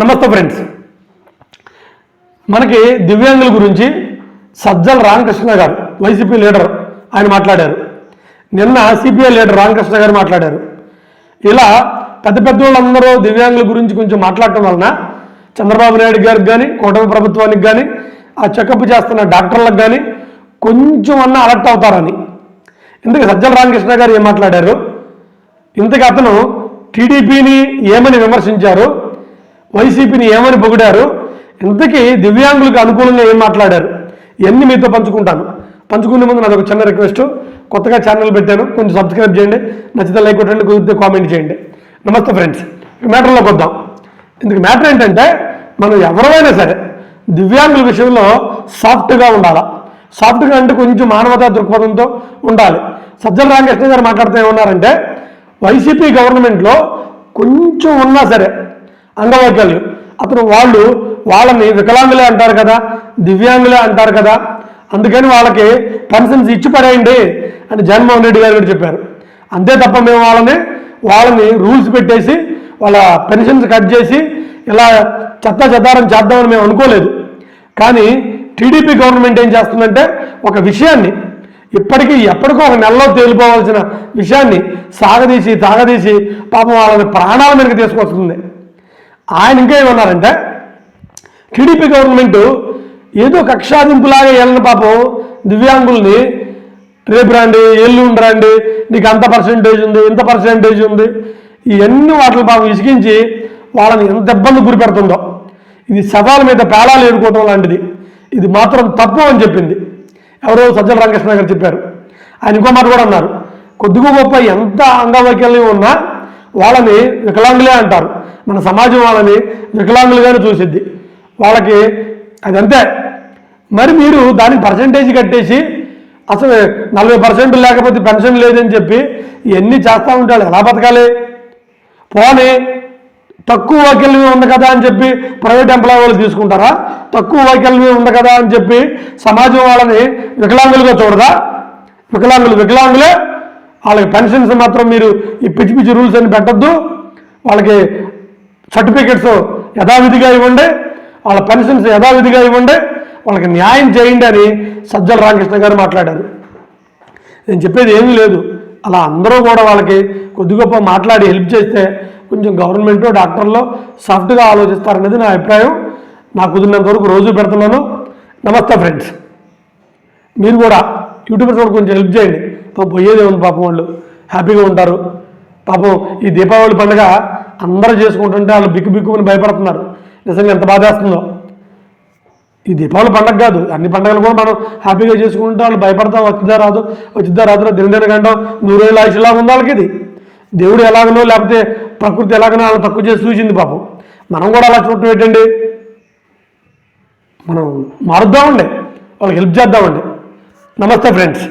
నమస్తే ఫ్రెండ్స్. మనకి దివ్యాంగుల గురించి సజ్జల రామకృష్ణ గారు వైసీపీ లీడర్ ఆయన మాట్లాడారు. నిన్న సిపిఐ లీడర్ రామకృష్ణ గారు మాట్లాడారు. ఇలా పెద్ద పెద్ద వాళ్ళందరూ దివ్యాంగుల గురించి కొంచెం మాట్లాడటం వలన చంద్రబాబు నాయుడు గారికి కానీ కూటమి ప్రభుత్వానికి కానీ ఆ చెకప్ చేస్తున్న డాక్టర్లకు కానీ కొంచెం అన్న అలర్ట్ అవుతారని. ఇందుకు సజ్జల రామకృష్ణ గారు ఏం మాట్లాడారు? ఇంతకు అతను టీడీపీని ఏమని విమర్శించారు? వైసీపీని ఏమని పొగిడారు? ఇంతకీ దివ్యాంగులకు అనుకూలంగా ఏం మాట్లాడారు? ఇవన్నీ మీతో పంచుకుంటాను? పంచుకునే ముందు నాకు ఒక చిన్న రిక్వెస్ట్. కొత్తగా ఛానల్ పెట్టాను. కొంచెం సబ్స్క్రైబ్ చేయండి. నచ్చితే లైక్ కొట్టండి. కుదిరితే కామెంట్ చేయండి. నమస్తే ఫ్రెండ్స్. మ్యాటర్లోకి వద్దాం. ఇందుకు మ్యాటర్ ఏంటంటే మనం ఎవరైనా సరే దివ్యాంగుల విషయంలో సాఫ్ట్గా ఉండాలా? సాఫ్ట్గా అంటే కొంచెం మానవతా దృక్పథంతో ఉండాలి. సజ్జల రామకృష్ణ గారు మాట్లాడుతూ ఏమన్నారంటే వైసీపీ గవర్నమెంట్లో కొంచెం ఉన్నా సరే అంగవైకల్యం. అతను వాళ్ళు వాళ్ళని వికలాంగులే అంటారు కదా దివ్యాంగులే అంటారు కదా అందుకని వాళ్ళకి పెన్షన్స్ ఇచ్చి పడేయండి అని జగన్మోహన్ రెడ్డి గారు కూడా చెప్పారు. అంతే తప్ప మేము వాళ్ళని వాళ్ళని రూల్స్ పెట్టేసి వాళ్ళ పెన్షన్స్ కట్ చేసి ఇలా చెత్త చెత్తారం చేద్దామని మేము అనుకోలేదు. కానీ టీడీపీ గవర్నమెంట్ ఏం చేస్తుందంటే ఒక విషయాన్ని ఇప్పటికీ ఎప్పటికో ఒక నెలలో తేలిపోవాల్సిన విషయాన్ని సాగదీసి తాగదీసి పాపం వాళ్ళని ప్రాణాల మీదకి తీసుకొస్తుంది. ఆయన ఇంకా ఏమన్నారంటే టీడీపీ గవర్నమెంట్ ఏదో కక్షాదింపులాగా వెళ్ళిన పాపం దివ్యాంగుల్ని రేపు రండి ఎల్లుండి రండి నీకు అంత పర్సెంటేజ్ ఉంది ఇంత పర్సెంటేజ్ ఉంది ఇవన్నీ వాటిని పాపం ఇసిగించి వాళ్ళని ఎంత ఇబ్బంది గురి పెడుతుందో. ఇది సవాల్ మీద పేలాలు ఏరుకోవటం లాంటిది. ఇది మాత్రం తప్పు అని చెప్పింది. ఎవరో సజ్జల రామకృష్ణ గారు చెప్పారు. ఆయన ఇంకో మాట కూడా అన్నారు. కొద్దిగా గొప్ప ఎంత అంగవైకల్యం ఉన్నా వాళ్ళని వికలాంగులే అంటారు. మన సమాజం వాళ్ళని వికలాంగులుగానే చూసిద్ది. వాళ్ళకి అదంతే. మరి మీరు దానికి పర్సంటేజ్ కట్టేసి అసలు నలభై పర్సెంట్ లేకపోతే పెన్షన్ లేదని చెప్పి ఇవన్నీ చేస్తూ ఉంటాడు ఎలా బతకాలి? పోనీ తక్కువ వైకల్యం ఉంది కదా అని చెప్పి ప్రైవేట్ ఎంప్లాయీ వాళ్ళు తీసుకుంటారా? తక్కువ వైకల్యం ఉంది కదా అని చెప్పి సమాజం వాళ్ళని వికలాంగులుగా చూడదా? వికలాంగులు వికలాంగులే. వాళ్ళకి పెన్షన్స్ మాత్రం మీరు ఈ పిచ్చి పిచ్చి రూల్స్ అని పెట్టద్దు. వాళ్ళకి సర్టిఫికెట్స్ యథావిధిగా ఇవ్వండి వాళ్ళ పెన్షన్స్ యథావిధిగా ఇవ్వండి వాళ్ళకి న్యాయం చేయండి అని సజ్జల రామకృష్ణ గారు మాట్లాడారు. నేను చెప్పేది ఏమీ లేదు. అలా అందరూ కూడా వాళ్ళకి కొద్ది గొప్ప మాట్లాడి హెల్ప్ చేస్తే కొంచెం గవర్నమెంట్ డాక్టర్లు సాఫ్ట్గా ఆలోచిస్తారనేది నా అభిప్రాయం. నాకు కుదిరినంత వరకు రోజు పెడుతున్నాను. నమస్తే ఫ్రెండ్స్ మీరు కూడా యూట్యూబర్స్ కూడా కొంచెం హెల్ప్ చేయండి. పాపం పోయేదే ఉంది పాపం వాళ్ళు. హ్యాపీగా ఉంటారు. పాపం ఈ దీపావళి పండుగ అందరూ చేసుకుంటుంటే వాళ్ళు బిక్కు బిక్కుమని భయపడుతున్నారు. నిజంగా ఎంత బాధేస్తుందో. ఈ దీపావళి పండగ కాదు అన్ని పండుగలు కూడా మనం హ్యాపీగా చేసుకుంటే వాళ్ళు భయపడతాం వచ్చిద్దా రాదు వచ్చిద్దా రాదు దినదిన నూరు నూరేళ్ళ ఆయుషులా ఉంది వాళ్ళకి ఇది. దేవుడు ఎలాగనో లేకపోతే ప్రకృతి ఎలాగనో వాళ్ళు తక్కువ చేసి చూసింది పాపం. మనం కూడా అలా చూడటం ఏంటండి? మనం మారుద్దామండి. వాళ్ళకి హెల్ప్ చేద్దామండి. నమస్తే ఫ్రెండ్స్